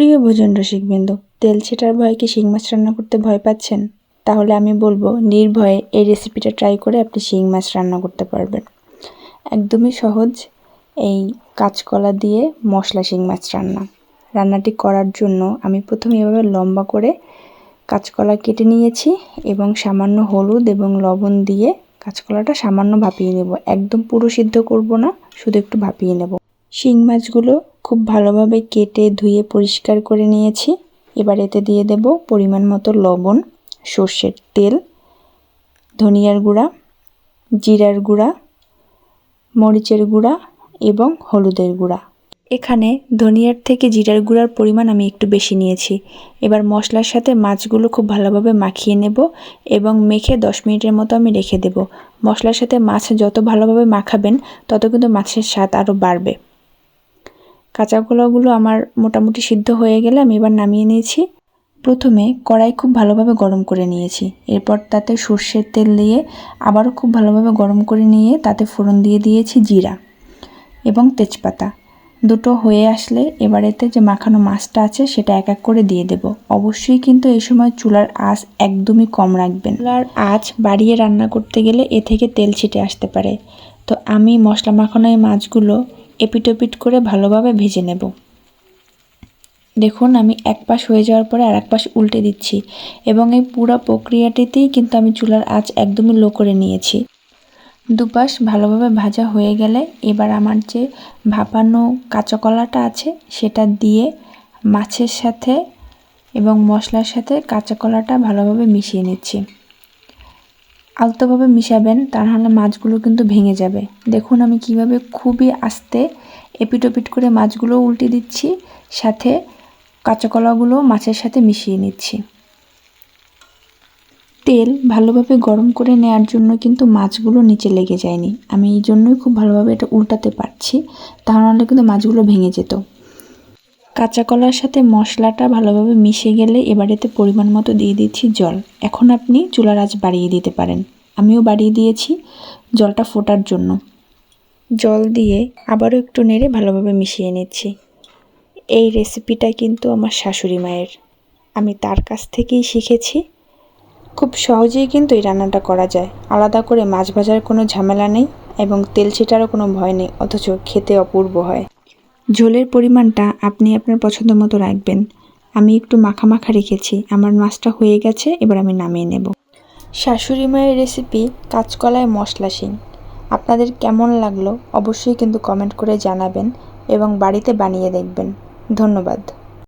প্রিয় ভোজন রসিকবৃন্দ, তেল ছেটার ভয়ে কি শিং মাছ রান্না করতে ভয় পাচ্ছেন? তাহলে আমি বলব, নির্ভয়ে এই রেসিপিটা ট্রাই করে আপনি শিং মাছ রান্না করতে পারবেন। একদমই সহজ এই কাঁচকলা দিয়ে মশলা শিং মাছ রান্না। রান্নাটি করার জন্য আমি প্রথমে এভাবে লম্বা করে কাঁচকলা কেটে নিয়েছি এবং সামান্য হলুদ এবং লবণ দিয়ে কাঁচকলাটা সামান্য ভাপিয়ে নেব। একদম পুরো সিদ্ধ করব না, শুধু একটু ভাপিয়ে নেব। শিং মাছগুলো খুব ভালোভাবে কেটে ধুয়ে পরিষ্কার করে নিয়েছি। এবার এতে দিয়ে দেব পরিমাণ মতো লবণ, সর্ষের তেল, ধনিয়ার গুঁড়া, জিরার গুঁড়া, মরিচের গুঁড়া এবং হলুদের গুঁড়া। এখানে ধনিয়ার থেকে জিরার গুঁড়ার পরিমাণ আমি একটু বেশি নিয়েছি। এবার মশলার সাথে মাছগুলো খুব ভালোভাবে মাখিয়ে নেব এবং মেখে দশ মিনিটের মতো আমি রেখে দেব। মশলার সাথে মাছ যত ভালোভাবে মাখাবেন, তত কিন্তু মাছের স্বাদ আরও বাড়বে। কাঁচা কলাগুলো আমার মোটামুটি সিদ্ধ হয়ে গেলে আমি এবার নামিয়ে নিয়েছি। প্রথমে কড়াই খুব ভালোভাবে গরম করে নিয়েছি। এরপর তাতে সর্ষের তেল দিয়ে আবারও খুব ভালোভাবে গরম করে নিয়ে তাতে ফোড়ন দিয়ে দিয়েছি জিরা এবং তেজপাতা। দুটো হয়ে আসলে এবার এতে যে মাখানো মাছটা আছে সেটা এক এক করে দিয়ে দেব। অবশ্যই কিন্তু এই সময় চুলার আঁচ একদমই কম রাখবেন। চুলার আঁচ বাড়িয়ে রান্না করতে গেলে এ থেকে তেল ছিটে আসতে পারে। তো আমি মশলা মাখানো এই মাছগুলো এপিটোপিট করে ভালোভাবে ভেজে নেব। দেখুন, আমি এক পাশ হয়ে যাওয়ার পরে আর এক পাশ উল্টে দিচ্ছি এবং এই পুরো প্রক্রিয়াটিতেই কিন্তু আমি চুলার আঁচ একদমই লো করে নিয়েছি। দুপাশ ভালোভাবে ভাজা হয়ে গেলে এবার আমার যে ভাপানো কাঁচা কলাটা আছে সেটা দিয়ে মাছের সাথে এবং মশলার সাথে কাঁচা কলাটা ভালোভাবে মিশিয়ে নিচ্ছি। আলতোভাবে মিশাবেন তা নাহলে মাছগুলো কিন্তু ভেঙে যাবে। দেখুন আমি কীভাবে খুবই আস্তে এপিটোপিট করে মাছগুলো উল্টে দিচ্ছি, সাথে কাঁচা কলাগুলো মাছের সাথে মিশিয়ে নিচ্ছি। তেল ভালোভাবে গরম করে নেওয়ার জন্য কিন্তু মাছগুলো নিচে লেগে যায়নি। আমি এই জন্যই খুব ভালোভাবে এটা উল্টাতে পারছি, তাহলে কিন্তু মাছগুলো ভেঙে যেত। কাঁচা কলার সাথে মশলাটা ভালোভাবে মিশে গেলে এবার এতে পরিমাণ মতো দিয়ে দিচ্ছি জল। এখন আপনি চুলার আঁচ বাড়িয়ে দিতে পারেন। আমিও বাড়িয়ে দিয়েছি জলটা ফোটার জন্য। জল দিয়ে আবারও একটু নেড়ে ভালোভাবে মিশিয়ে নিচ্ছি। এই রেসিপিটা কিন্তু আমার শাশুড়ি মায়ের। আমি তার কাছ থেকেই শিখেছি। খুব সহজেই কিন্তু এই রান্নাটা করা যায়। আলাদা করে মাছ ভাজার কোনো ঝামেলা নেই এবং তেল ছিটারও কোনো ভয় নেই, অথচ খেতে অপূর্ব হয়। ঝোলের পরিমাণটা আপনি আপনার পছন্দ মতো রাখবেন। আমি একটু মাখা মাখা রেখেছি। আমার মাছটা হয়ে গেছে, এবার আমি নামিয়ে নেব। শাশুড়ি মায়ের রেসিপি কাঁচকলায় মশলা শিং আপনাদের কেমন লাগল অবশ্যই কিন্তু কমেন্ট করে জানাবেন এবং বাড়িতে বানিয়ে দেখবেন। ধন্যবাদ।